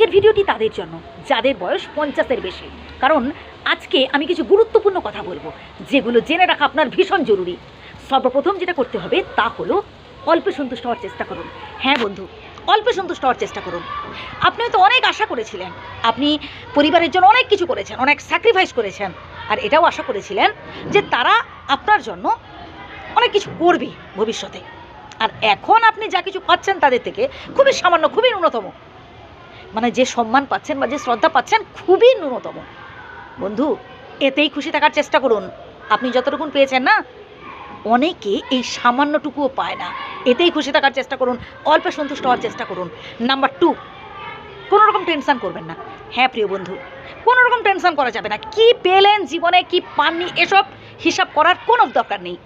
আজকের ভিডিওটি তাদের জন্য, যাদের বয়স পঞ্চাশের বেশি। কারণ আজকে আমি কিছু গুরুত্বপূর্ণ কথা বলব, যেগুলো জেনে রাখা আপনার ভীষণ জরুরি। সর্বপ্রথম যেটা করতে হবে, তা হলো অল্পে সন্তুষ্ট হওয়ার চেষ্টা করুন। হ্যাঁ বন্ধু, অল্পে সন্তুষ্ট হওয়ার চেষ্টা করুন। আপনি হয়তো অনেক আশা করেছিলেন, আপনি পরিবারের জন্য অনেক কিছু করেছেন, অনেক স্যাক্রিফাইস করেছেন, আর এটাও আশা করেছিলেন যে তারা আপনার জন্য অনেক কিছু করবে ভবিষ্যতে। আর এখন আপনি যা কিছু পাচ্ছেন তাদের থেকে খুবই সামান্য, খুবই ন্যূনতম। মানে যে সম্মান পাচ্ছেন বা যে শ্রদ্ধা পাচ্ছেন খুবই ন্যূনতম। বন্ধু, এতেই খুশি থাকার চেষ্টা করুন। আপনি যতটুকুন পেয়েছেন না, অনেকে এই সামান্যটুকুও পায় না। এতেই খুশি থাকার চেষ্টা করুন, অল্পে সন্তুষ্ট হওয়ার চেষ্টা করুন। নাম্বার টু কোনো রকম টেনশন করবেন না। হ্যাঁ প্রিয় বন্ধু কোনো রকম টেনশন করা যাবে না। কি পেলেন জীবনে, কি পাননি, এসব হিসাব করার কোনো দরকার নেই।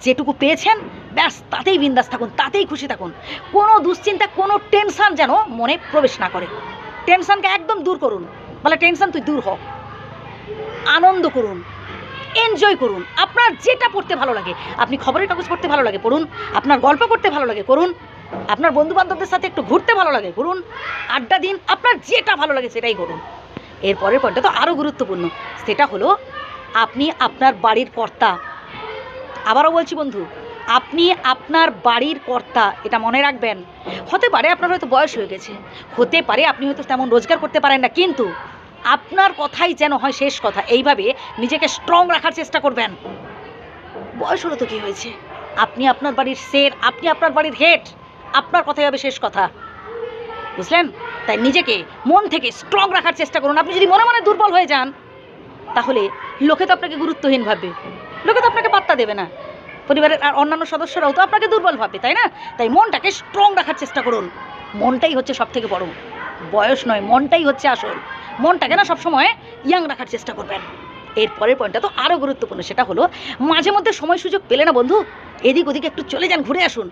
যেটুকু পেয়েছেন, ব্যাস তাতেই বিন্দাস থাকুন, তাতেই খুশি থাকুন। কোনো দুশ্চিন্তা, কোনো টেনশন যেন মনে প্রবেশ না করে। টেনশনকে একদম দূর করুন। বলে, টেনশন, তুই দূর হ। আনন্দ করুন। এনজয় করুন। আপনার যেটা পড়তে ভালো লাগে, আপনি খবরের কাগজ পড়তে ভালো লাগে, পড়ুন। আপনার গল্প করতে ভালো লাগে করুন আপনার বন্ধু বান্ধবদের সাথে একটু ঘুরতে ভালো লাগে করুন আড্ডা দিন, আপনার যেটা ভালো লাগে সেটাই করুন। এরপরের পয়েন্টটা তো আরও গুরুত্বপূর্ণ, সেটা হলো, আপনি আপনার বাড়ির কর্তা আবারও বলছি বন্ধু, আপনি আপনার বাড়ির কর্তা, এটা মনে রাখবেন। হতে পারে আপনার হয়তো বয়স হয়ে গেছে। হতে পারে আপনি হয়তো তেমন রোজগার করতে পারেন না, কিন্তু আপনার কথাই যেন হয় শেষ কথা, এইভাবে নিজেকে স্ট্রং রাখার চেষ্টা করবেন। বয়স হলো তো কী হয়েছে? আপনি আপনার বাড়ির শের আপনি আপনার বাড়ির হেড আপনার কথাই হবে শেষ কথা। বুঝলেন? তাই নিজেকে মন থেকে স্ট্রং রাখার চেষ্টা করুন। আপনি যদি মনে মনে দুর্বল হয়ে যান, তাহলে লোকে তো আপনাকে গুরুত্বহীন ভাববে। লোকে তো আপনাকে পাত্তা দেবে না। পরিবারের আর অন্যান্য সদস্যরাও তো আপনাকে দুর্বল ভাবে তাই না? তাই মনটাকে স্ট্রং রাখার চেষ্টা করুন। মনটাই হচ্ছে সব থেকে বড়। বয়স নয়, মনটাই হচ্ছে আসল। মনটাকে না সবসময় ইয়াং রাখার চেষ্টা করবেন। এর পরের পয়েন্টটা তো আরও গুরুত্বপূর্ণ, সেটা হলো মাঝে মধ্যে সময় সুযোগ পেলে না বন্ধু? এদিক ওদিকে একটু চলে যান, ঘুরে আসুন।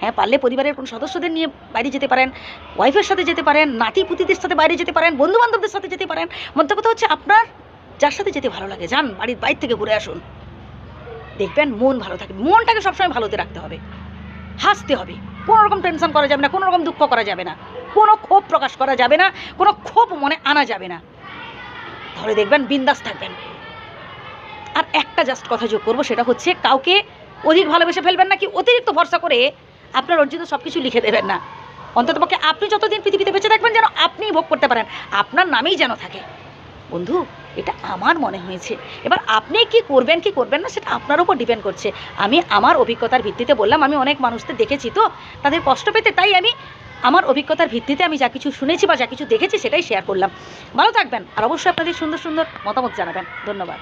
হ্যাঁ পারলে পরিবারের কোনো সদস্যদের নিয়ে বাইরে যেতে পারেন ওয়াইফের সাথে যেতে পারেন নাতি পুতিদের সাথে বাইরে যেতে পারেন বন্ধু বান্ধবদের সাথে যেতে পারেন। মধ্যে কথা হচ্ছে আপনার যার সাথে যেতে ভালো লাগে, যান, বাড়ির বাইরে থেকে ঘুরে আসুন। দেখবেন মন ভালো থাকবে মনটাকে সবসময় ভালোতে রাখতে হবে। হাসতে হবে। কোনো রকম টেনশন করা যাবে না, কোনো রকম দুঃখ করা যাবে না। কোনো ক্ষোভ প্রকাশ করা যাবে না, কোনো ক্ষোভ মনে আনা যাবে না। তাহলে দেখবেন বিন্দাস থাকবেন। আর একটা জাস্ট কথা যোগ করব, সেটা হচ্ছে কাউকে অধিক ভালোবেসে ফেলবেন না কি অতিরিক্ত ভরসা করে আপনার অর্জিত সব কিছু লিখে দেবেন না? অন্তত অন্ততপক্ষে আপনি যতদিন পৃথিবীতে বেঁচে থাকবেন যেন আপনিই ভোগ করতে পারেন। আপনার নামেই যেন থাকে। বন্ধু, এটা আমার মনে হয়েছে। এবার আপনি কি করবেন কি করবেন না, সেটা আপনার উপর ডিপেন্ড করছে। আমি আমার অভিজ্ঞতার ভিত্তিতে বললাম, আমি অনেক মানুষদের দেখেছি তো, তাদের কষ্ট পেতে তাই আমি আমার অভিজ্ঞতার ভিত্তিতে আমি যা কিছু শুনেছি বা যা কিছু দেখেছি সেটাই শেয়ার করলাম। ভালো থাকবেন, আর অবশ্যই আপনাদের সুন্দর সুন্দর মতামত জানাবেন। ধন্যবাদ।